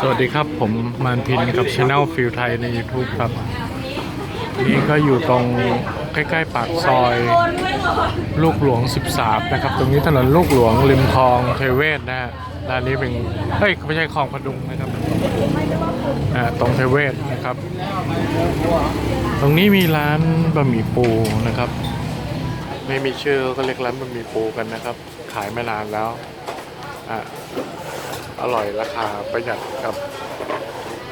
สวัสดีครับผมมานพินกับช anel ฟิลไทยใน YouTube ครับ นี่ก็อยู่ตรงใกล้ๆปากซอย ลูกหลวง 13 นะครับ ตรงนี้ถนนลูกหลวงริมคลองเทเวศนะฮะด้านนี้เป็นเฮ้ยไม่ใช่คลองพดุงนะครับอ่าตรงเทเวศนะครับ ตรงนี้มีร้านบะหมี่ปูนะครับ ไม่มีชื่อก็เรียกร้านบะหมี่ปูกันนะครับ ขายมานานแล้วอ่า อร่อยราคาประหยัดครับ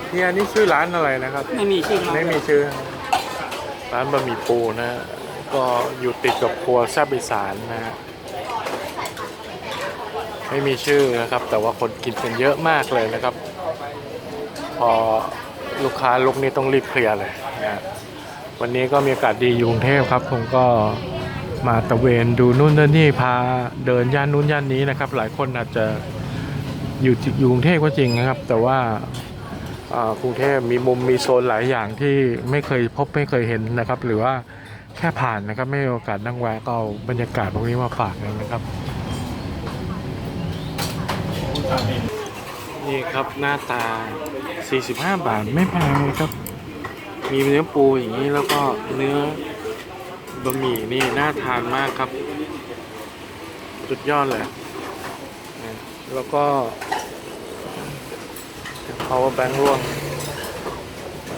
เฮียนี่ชื่อร้านอะไรนะครับ ไม่มีชื่อร้านไม่มีชื่อ ร้านบะหมี่ปูนะฮะก็อยู่ติดกับครัวแซ่บอีสานนะฮะไม่มีชื่อนะครับ แต่ว่าคนกินกันเยอะมากเลยนะครับ พอลูกค้าลุกนี้ต้องรีบเคลียร์เลยนะฮะวันนี้ก็มีโอกาสดีอยู่กรุงเทพครับผมก็มาตะเวนดูนู่นนั่นนี่พาเดินย่านนู้นย่านนี้นะครับ หลายคนอาจจะ อยู่อยู่กรุงเทพก็จริงนะครับ แต่ว่ากรุงเทพมีมุมมีโซนหลายอย่างที่ไม่เคยพบไม่เคยเห็นนะครับ หรือว่าแค่ผ่านนะครับไม่มีโอกาสนั่งแวะก็เอาบรรยากาศพวกนี้มาฝากเลยนะครับ นี่ครับหน้าตา 45 บาทไม่แพงเลยครับ มีเนื้อปูอย่างนี้แล้วก็เนื้อบะหมี่นี่น่าทานมากครับ สุดยอดเลยแล้วก็ power bank ร่วง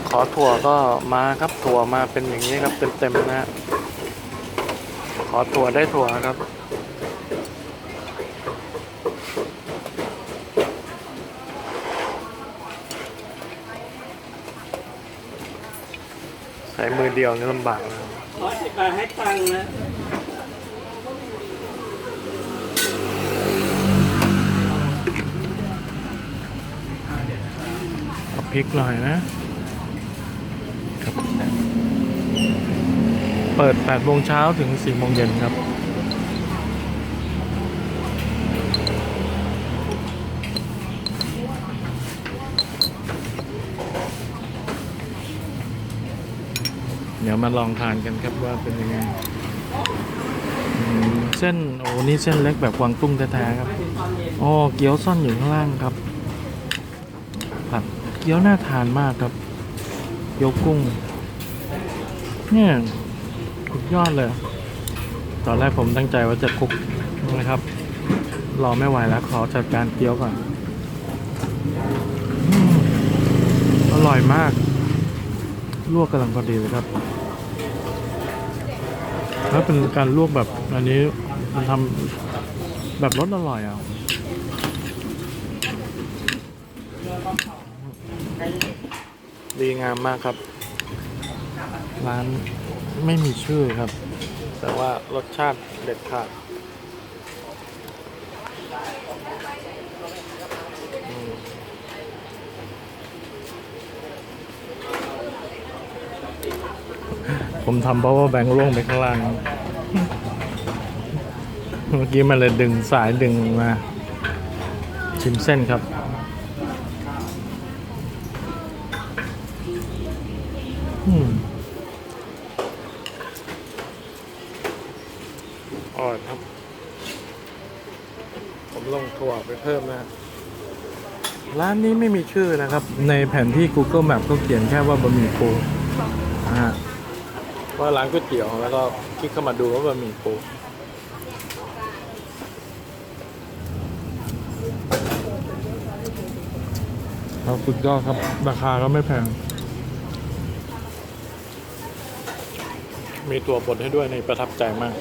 ขอถั่วก็มาครับถั่วมาเป็นอย่างนี้ครับเต็มๆนะฮะขอถั่วได้ถั่วครับใช้มือเดียวนี่ลำบากนะร้อยสิบบาทให้ตังนะ เอาพ ริกหน่อยนะ ครับ เปิด8โมงเช้าถึง4โมงเย็นครับ เดี๋ยวมาลองทานกันครับว่าเป็นยังไงเส้น โอ้ นี่เส้นเล็กแบบกวางตุ้งแท้ๆครับ อ๋อ เกี๊ยวซ่อนอยู่ข้างล่างครับ เกี๊ยวน่าทานมากครับเกี๊ยวกุ้ง เนี่ยสุดยอดเลย ตอนแรกผมตั้งใจว่าจะคลุกนะครับ รอไม่ไหวแล้วขอจัดการเกี๊ยวก่อนอืมอร่อยมาก ลวกกำลังพอดีเลยครับแล้วเป็นการลวกแบบอันนี้มันทำแบบรสอร่อยอะ ดีงามมากครับ ร้านไม่มีชื่อครับ แต่ว่ารสชาติเด็ดขาดผมทำ power bank ร่วงไปข้างล่าง เมื่อกี้มันเลยดึงสายดึงมา ชิมเส้นครับ อืมอร่อยครับ ผมลงถั่วไปเพิ่มนะร้านนี้ไม่มีชื่อนะครับ ในแผนที่ Google Map ก็เขียนแค่ว่าบะหมี่ปูนะฮะว่าร้านก๋วยเตี๋ยวแล้วก็คลิกเข้ามาดูว่าบะหมี่ปูครับสุดยอดครับ ราคาก็ไม่แพง มีตัวบดให้ด้วยในประทับใจมาก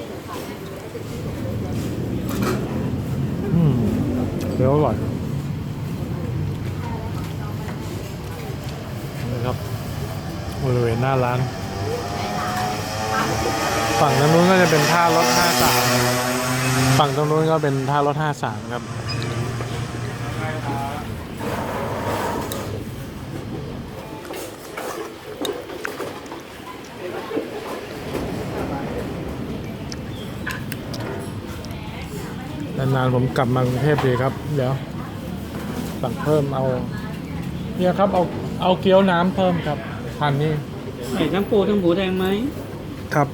อืมเดี๋ยวอร่อยนะครับบริเวณหน้าร้าน ฝั่งตรงนู้นก็จะเป็นท่ารถ 53 ฝั่งตรงนู้นก็เป็นท่ารถ 53 ครับ นานๆผมกลับมากรุงเทพเลยครับ เดี๋ยวสั่งเพิ่มเอา เนี่ยครับเอาเอาเกี๊ยวน้ำเพิ่มครับทานนี่ใส่ทั้งปูทั้งหมูแดงไหมครับ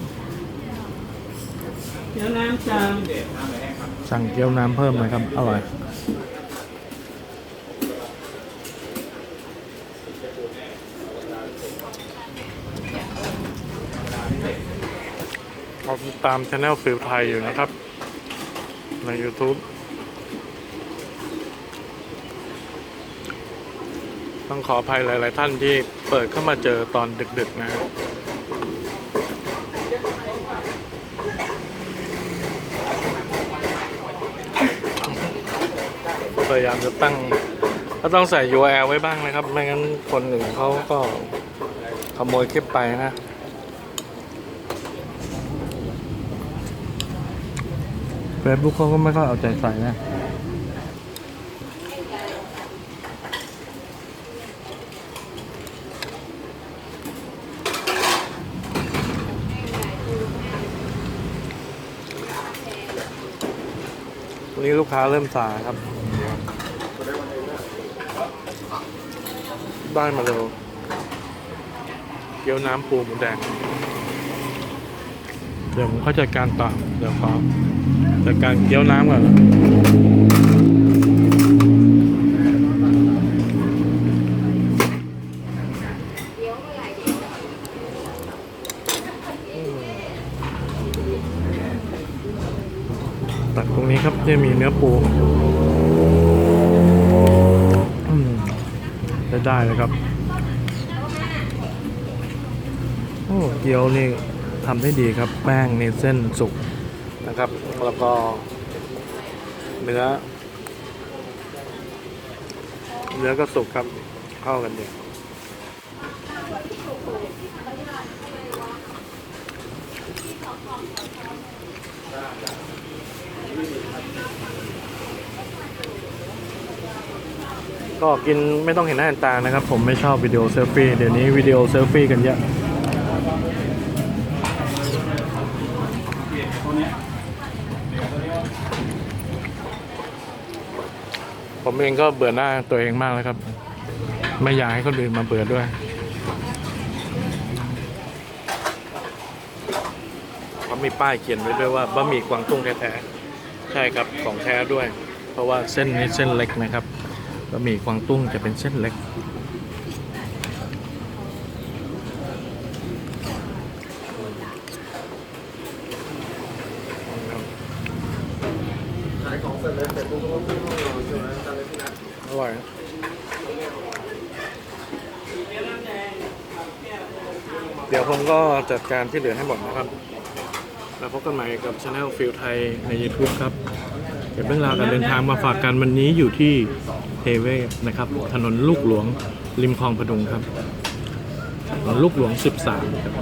เกี๊ยวน้ำจางสั่งเกี๊ยวน้ำเพิ่มหน่อยครับอร่อยเราตามช anel ฟิลไทยอยู่นะครับ ใน YouTube ต้องขออภัยหลาย ๆ ท่านที่เปิดเข้ามาเจอตอนดึก ๆ นะฮะพยายามจะตั้งก็ต้องใส่ URL ไว้บ้างนะครับ ไม่งั้นคนอื่นเขาก็ขโมยคลิปไปนะ เฟซบุ๊กเขาก็ไม่ค่อยเอาใจใส่นะวันนี้ลูกค้าเริ่มสายครับ ได้มาเร็วเกี๊ยวน้ำปูหมูแดง เดี๋ยวผมเข้าจัดการต่อเดี๋ยวขอ จัดการเกี๊ยวน้ำก่อนตักตรงนี้ครับจะมีเนื้อปูอืมได้ได้เลยครับ โอ้เกี๊ยวนี่ทำได้ดีครับ แป้งในเส้นสุก นะครับ แล้วก็เนื้อ เนื้อก็สุกครับเข้ากันดีก็กินไม่ต้องเห็นหน้าเห็นตานะครับ ผมไม่ชอบวิดีโอเซลฟี่เดี๋ยวนี้วิดีโอเซลฟี่กันเยอะ ผมเองก็เบื่อหน้าตัวเองมากแล้วครับ ไม่อยากให้คนอื่นมาเบื่อด้วยเขามีป้ายเขียนไว้ด้วยว่าบะหมี่กวางตุ้งแท้ๆใช่ครับของแท้ด้วย เพราะว่าเส้นนี้เส้นเล็กนะครับบะหมี่กวางตุ้งจะเป็นเส้นเล็กขายของเสร็จแล้วเสร็จปุ๊บก็ อยนะเดี๋ยวผมก็จัดการที่เหลือให้หมดนะครับ แล้วพบกันใหม่กับช anel ฟิลไทยใน YouTube ครับ เก็บเรื่องราวการเดินทางมาฝากกันวันนี้อยู่ที่เทเวศนะครับ ถนนลูกหลวงริมคลองพดุงครับ ถนนลูกหลวง 13ครับ